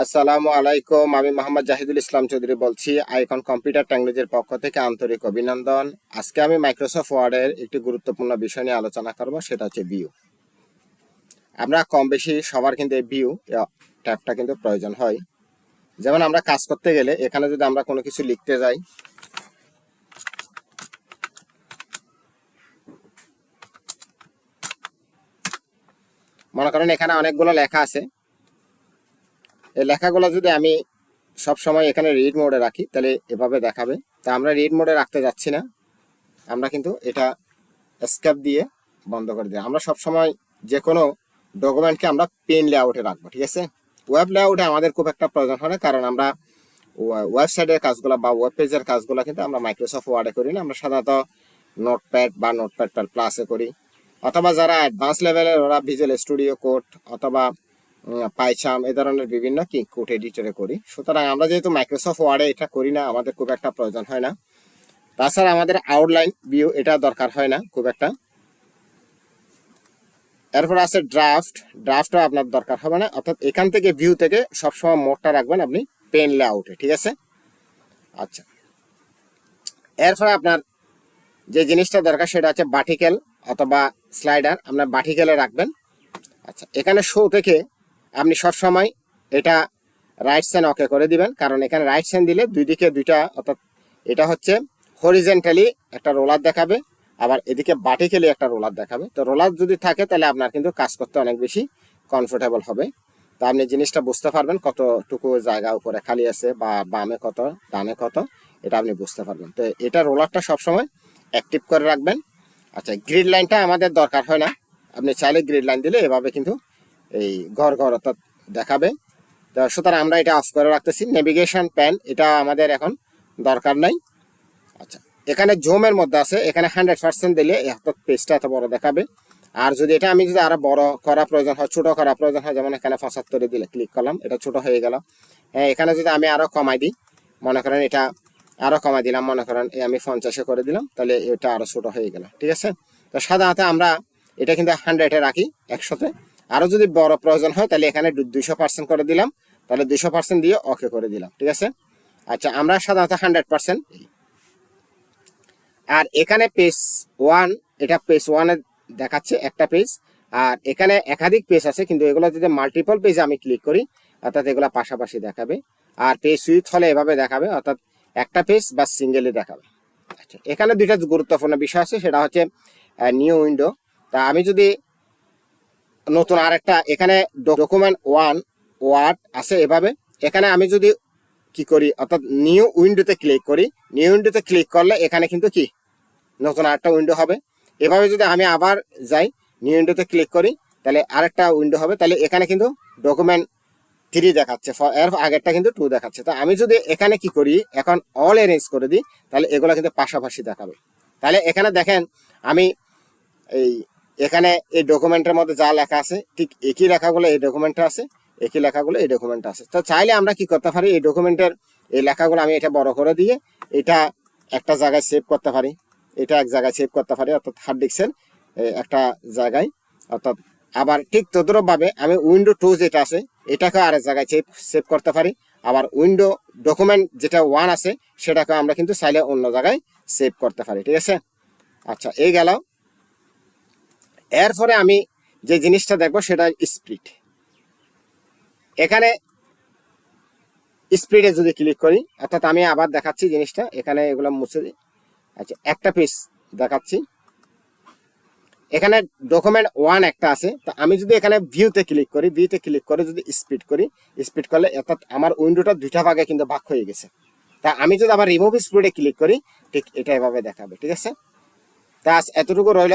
আসসালামু আলাইকুম, আমি মোহাম্মদ জাহিদুল ইসলাম চৌধুরী বলছি, আইকন কম্পিউটার টেকনোলজির পক্ষ থেকে আন্তরিক অভিনন্দন। আজকে আমি মাইক্রোসফট ওয়ার্ডের একটি গুরুত্বপূর্ণ বিষয় নিয়ে আলোচনা করব, সেটা হচ্ছে ভিউ আমরা কম বেশি সবার কিন্তু এই ভিউ ট্যাবটা কিন্তু প্রয়োজন হয়। যেমন আমরা কাজ করতে গেলে এখানে যদি আমরা কোনো কিছু লিখতে যাই, মনে করেন এখানে অনেকগুলো লেখা আছে। এই লেখাগুলো যদি আমি সব সময় এখানে রিড মোডে রাখি, তাহলে এভাবে দেখাবে। তা আমরা রিড মোডে রাখতে যাচ্ছি না। আমরা কিন্তু এটা স্ক্যাপ দিয়ে বন্ধ করে দিই আমরা সব সময় যে কোনো ডকুমেন্টকে আমরা পেন লেআউটে রাখব, ঠিক আছে? ওয়েব লেআউটে আমাদের খুব একটা প্রয়োজন হয় না, কারণ আমরা ওয়েবসাইটের কাজগুলো বা ওয়েব পেজের কাজগুলো কিন্তু আমরা মাইক্রোসফট ওয়ার্ডে করি না। আমরা সাধারণত নোটপ্যাড বা নোটপ্যাড প্লাসে করি। অথবা যারা অ্যাডভান্স লেভেলের ওরা ভিজুয়াল স্টুডিও কোড অথবা পাইছাম এ ধরনের বিভিন্ন কি কোড এডিটরে করি। সুতরাং আমরা যেহেতু মাইক্রোসফট ওয়ার্ডে এটা করি না, আমাদের খুব একটা প্রয়োজন হয় না। তাছাড়া আমাদের আউটলাইন ভিউ এটা দরকার হয় না, খুব একটা। এরপর আছে ড্রাফট ড্রাফটও আপনার দরকার হবে না। অর্থাৎ এখান থেকে ভিউ থেকে সবসময় মোডটা রাখবেন আপনি পেন লেআউটে ঠিক আছে? আচ্ছা। এরপরে আপনার যে জিনিসটা দরকার সেটা হচ্ছে বাটিকেল অথবা স্লাইডার আপনার বাটিকেলে রাখবেন। আচ্ছা এখানে শো থেকে আপনি সবসময় এটা রাইট সাইন ওকে করে দিবেন। কারণ এখানে রাইট সাইন দিলে দুই দিকে দুইটা, অর্থাৎ এটা হচ্ছে হরিজেন্টালি একটা রোলার দেখাবে, আবার এদিকে বাটিক্যালি একটা রোলার দেখাবে। তো রোলার যদি থাকে তাহলে আপনার কিন্তু কাজ করতে অনেক বেশি কমফোর্টেবল হবে। তো আপনি জিনিসটা বুঝতে পারবেন কতটুকু জায়গা উপরে খালি আছে বা বামে কত, ডানে কত, এটা আপনি বুঝতে পারবেন। তো এটা রোলারটা সবসময় অ্যাক্টিভ করে রাখবেন। আচ্ছা গ্রিড লাইনটা আমাদের দরকার হয় না। আপনি চাইলে গ্রিড লাইন দিলে এভাবে কিন্তু এই ঘর ঘর অর্থাৎ দেখাবে। তো সুতরাং আমরা এটা অফ করে রাখতেছি। নেভিগেশন প্যান এটা আমাদের এখন দরকার নাই। আচ্ছা এখানে জুমের মধ্যে আছে। এখানে হান্ড্রেড পার্সেন্ট দিলে অর্থাৎ পেজটা এত বড় দেখাবে। আর যদি এটা আমি যদি আরও বড় করা প্রয়োজন হয়, ছোট করা প্রয়োজন হয়, যেমন এখানে পঁচাত্তরে দিলে ক্লিক করলাম, এটা ছোট হয়ে গেল। হ্যাঁ এখানে যদি আমি আরও কমাই দিই, মনে করেন এটা আরও কমাই দিলাম, মনে করেন আমি পঞ্চাশে করে দিলাম, তাহলে এটা আরও ছোট হয়ে গেল। ঠিক আছে? তো সাধারণত আমরা এটা কিন্তু হান্ড্রেডে রাখি একশোতে। আরও যদি বড় প্রয়োজন হয়, তাহলে এখানে দুইশো পার্সেন্ট করে দিলাম। তাহলে দুইশো পার্সেন্ট দিয়ে ওকে করে দিলাম, ঠিক আছে? আচ্ছা আমরা সাধারণত হান্ড্রেড পার্সেন্ট আর এখানে পেজ ওয়ান এটা পেজ ওয়ানে দেখাচ্ছে একটা পেজ আর এখানে একাধিক পেজ আছে, কিন্তু এগুলো যদি মাল্টিপল পেজে আমি ক্লিক করি, অর্থাৎ এগুলো পাশাপাশি দেখাবে। আর পেজ সুইচ হলে এভাবে দেখাবে, অর্থাৎ একটা পেজ বা সিঙ্গেলে দেখাবে। আচ্ছা এখানে দুইটা গুরুত্বপূর্ণ বিষয় আছে, সেটা হচ্ছে নিউ উইন্ডো তা আমি যদি নতুন আরেকটা, এখানে ডকুমেন্ট ওয়ান ওয়ার্ড আছে এভাবে। এখানে আমি যদি কি করি, অর্থাৎ নিউ উইন্ডোতে ক্লিক করি নিউ উইন্ডোতে ক্লিক করলে এখানে কিন্তু কি? নতুন আরেকটা উইন্ডো হবে। এভাবে যদি আমি আবার যাই নিউ উইন্ডোতে ক্লিক করি, তাহলে আরেকটা উইন্ডো হবে। তাহলে এখানে কিন্তু ডকুমেন্ট থ্রি দেখাচ্ছে এর আগেরটা কিন্তু টু দেখাচ্ছে। তো আমি যদি এখানে কি করি, এখন অল অ্যারেঞ্জ করে দিই, তাহলে এগুলো কিন্তু পাশাপাশি দেখাবে। তাহলে এখানে দেখেন, আমি এই এখানে এই ডকুমেন্টের মধ্যে যা লেখা আছে, ঠিক একই লেখাগুলো এই ডকুমেন্টে আছে, একই লেখাগুলো এই ডকুমেন্টে আছে। তো চাইলে আমরা কি করতে পারি? এই ডকুমেন্টের এই লেখাগুলো আমি এটা বড় করে দিয়ে এটা একটা জায়গায় সেভ করতে পারি। এটা এক জায়গায় সেভ করতে পারি, অর্থাৎ হার্ড ডিস্কের একটা জায়গায়। অর্থাৎ আবার ঠিক তদ্রুপভাবে আমি উইন্ডো টু যেটা আছে এটাকে আরেক জায়গায় সেভ সেভ করতে পারি। আবার উইন্ডো ডকুমেন্ট যেটা ওয়ান আছে সেটাকে আমরা কিন্তু চাইলে অন্য জায়গায় সেভ করতে পারি, ঠিক আছে? আচ্ছা এই গেল। এরপরে আমি যে জিনিসটা দেখব সেটা স্পিড এখানে স্পিডে যদি ক্লিক করি, অর্থাৎ আমি আবার দেখাচ্ছি জিনিসটা, এখানে এগুলো মুছে দিই। আচ্ছা একটা পিস দেখাচ্ছি। এখানে ডকুমেন্ট ওয়ান একটা আছে। তো আমি যদি এখানে ভিউতে ক্লিক করি ভিউতে ক্লিক করে যদি স্পিড করি স্পিড করলে অর্থাৎ আমার উইন্ডোটা দুইটা ভাগে কিন্তু ভাগ হয়ে গেছে। তা আমি যদি আবার রিমুভ স্পিডে ক্লিক করি, ঠিক এটা এভাবে দেখাবে, ঠিক আছে? তা এতটুকু রইল।